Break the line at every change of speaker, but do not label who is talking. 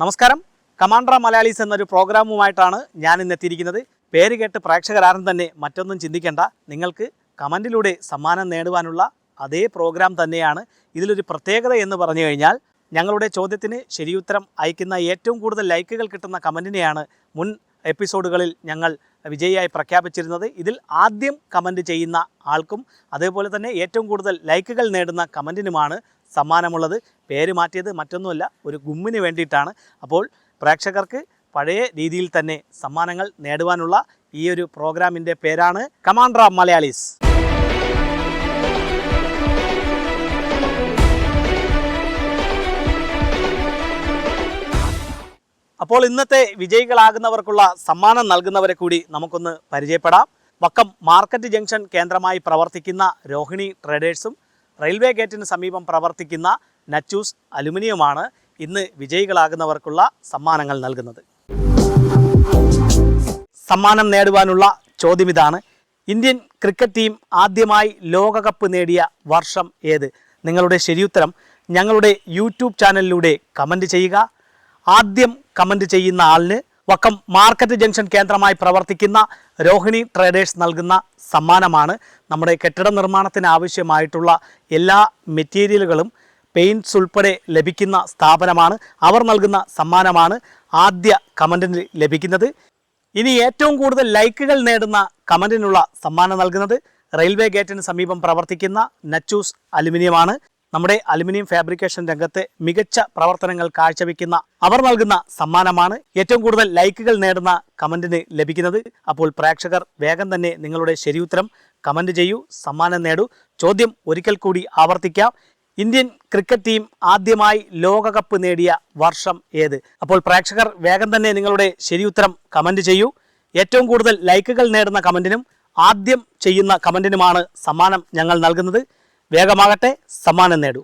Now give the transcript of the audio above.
നമസ്കാരം. കമാൻഡ്ര മലയാളീസ് എന്നൊരു പ്രോഗ്രാമുമായിട്ടാണ് ഞാൻ ഇന്ന് എത്തിയിരിക്കുന്നത്. പേര് കേട്ട് പ്രേക്ഷകരാരും തന്നെ മറ്റൊന്നും ചിന്തിക്കേണ്ട. നിങ്ങൾക്ക് കമന്റിലൂടെ സമ്മാനം നേടുവാനുള്ള അതേ പ്രോഗ്രാം തന്നെയാണ് ഇതിലൊരു പ്രത്യേകത എന്ന് പറഞ്ഞു കഴിഞ്ഞാൽ ഞങ്ങളുടെ ചോദ്യത്തിന് ശരിയുത്തരം അയക്കുന്ന ഏറ്റവും കൂടുതൽ ലൈക്കുകൾ കിട്ടുന്ന കമന്റിനെയാണ് മുൻ എപ്പിസോഡുകളിൽ ഞങ്ങൾ വിജയിയായി പ്രഖ്യാപിച്ചിരുന്നത്. ഇതിൽ ആദ്യം കമന്റ് ചെയ്യുന്ന ആൾക്കും അതേപോലെ തന്നെ ഏറ്റവും കൂടുതൽ ലൈക്കുകൾ നേടുന്ന കമന്റിനുമാണ് സമ്മാനമുള്ളത്. പേര് മാറ്റിയത് മറ്റൊന്നുമല്ല ഒരു ഗുമ്മിന് വേണ്ടിയിട്ടാണ്. അപ്പോൾ പ്രേക്ഷകർക്ക് പഴയ രീതിയിൽ തന്നെ സമ്മാനങ്ങൾ നേടുവാനുള്ള ഈ ഒരു പ്രോഗ്രാമിന്റെ പേരാണ് കമാൻഡ്ര മലയാളീസ്. അപ്പോൾ ഇന്നത്തെ വിജയികളാകുന്നവർക്കുള്ള സമ്മാനം നൽകുന്നവരെ കൂടി നമുക്കൊന്ന് പരിചയപ്പെടാം. വക്കം മാർക്കറ്റ് ജംഗ്ഷൻ കേന്ദ്രമായി പ്രവർത്തിക്കുന്ന രോഹിണി ട്രേഡേഴ്സും റെയിൽവേ ഗേറ്റിന് സമീപം പ്രവർത്തിക്കുന്ന നച്ചൂസ് അലുമിനിയമാണ് ഇന്ന് വിജയികളാകുന്നവർക്കുള്ള സമ്മാനങ്ങൾ നൽകുന്നത്. സമ്മാനം നേടുവാനുള്ള ചോദ്യം ഇതാണ്. ഇന്ത്യൻ ക്രിക്കറ്റ് ടീം ആദ്യമായി ലോകകപ്പ് നേടിയ വർഷം ഏത്? നിങ്ങളുടെ ശരിയുത്തരം ഞങ്ങളുടെ യൂട്യൂബ് ചാനലിലൂടെ കമന്റ് ചെയ്യുക. ആദ്യം കമന്റ് ചെയ്യുന്ന ആളിന് വക്കം മാർക്കറ്റ് ജംഗ്ഷൻ കേന്ദ്രമായി പ്രവർത്തിക്കുന്ന രോഹിണി ട്രേഡേഴ്സ് നൽകുന്ന സമ്മാനമാണ്. നമ്മുടെ കെട്ടിട നിർമ്മാണത്തിന് ആവശ്യമായിട്ടുള്ള എല്ലാ മെറ്റീരിയലുകളും പെയിന്റ്സ് ഉൾപ്പെടെ ലഭിക്കുന്ന സ്ഥാപനമാണ്. അവർ നൽകുന്ന സമ്മാനമാണ് ആദ്യ കമന്റിന് ലഭിക്കുന്നത്. ഇനി ഏറ്റവും കൂടുതൽ ലൈക്കുകൾ നേടുന്ന കമന്റിനുള്ള സമ്മാനം നൽകുന്നത് റെയിൽവേ ഗേറ്റിന് സമീപം പ്രവർത്തിക്കുന്ന നച്ചൂസ് അലുമിനിയമാണ്. നമ്മുടെ അലുമിനിയം ഫാബ്രിക്കേഷൻ രംഗത്തെ മികച്ച പ്രവർത്തനങ്ങൾ കാഴ്ചവെക്കുന്ന അവർ നൽകുന്ന സമ്മാനമാണ് ഏറ്റവും കൂടുതൽ ലൈക്കുകൾ നേടുന്ന കമന്റിന് ലഭിക്കുന്നത്. അപ്പോൾ പ്രേക്ഷകർ വേഗം തന്നെ നിങ്ങളുടെ ശരിയുത്തരം കമന്റ് ചെയ്യൂ സമ്മാനം നേടൂ. ചോദ്യം ഒരിക്കൽ കൂടി ആവർത്തിക്കാം. ഇന്ത്യൻ ക്രിക്കറ്റ് ടീം ആദ്യമായി ലോകകപ്പ് നേടിയ വർഷം ഏത്? അപ്പോൾ പ്രേക്ഷകർ വേഗം തന്നെ നിങ്ങളുടെ ശരിയുത്തരം കമന്റ് ചെയ്യൂ. ഏറ്റവും കൂടുതൽ ലൈക്കുകൾ നേടുന്ന കമന്റിനും ആദ്യം ചെയ്യുന്ന കമന്റിനുമാണ് സമ്മാനം ഞങ്ങൾ നൽകുന്നത്. വേഗമാകട്ടെ സമ്മാനം നേടൂ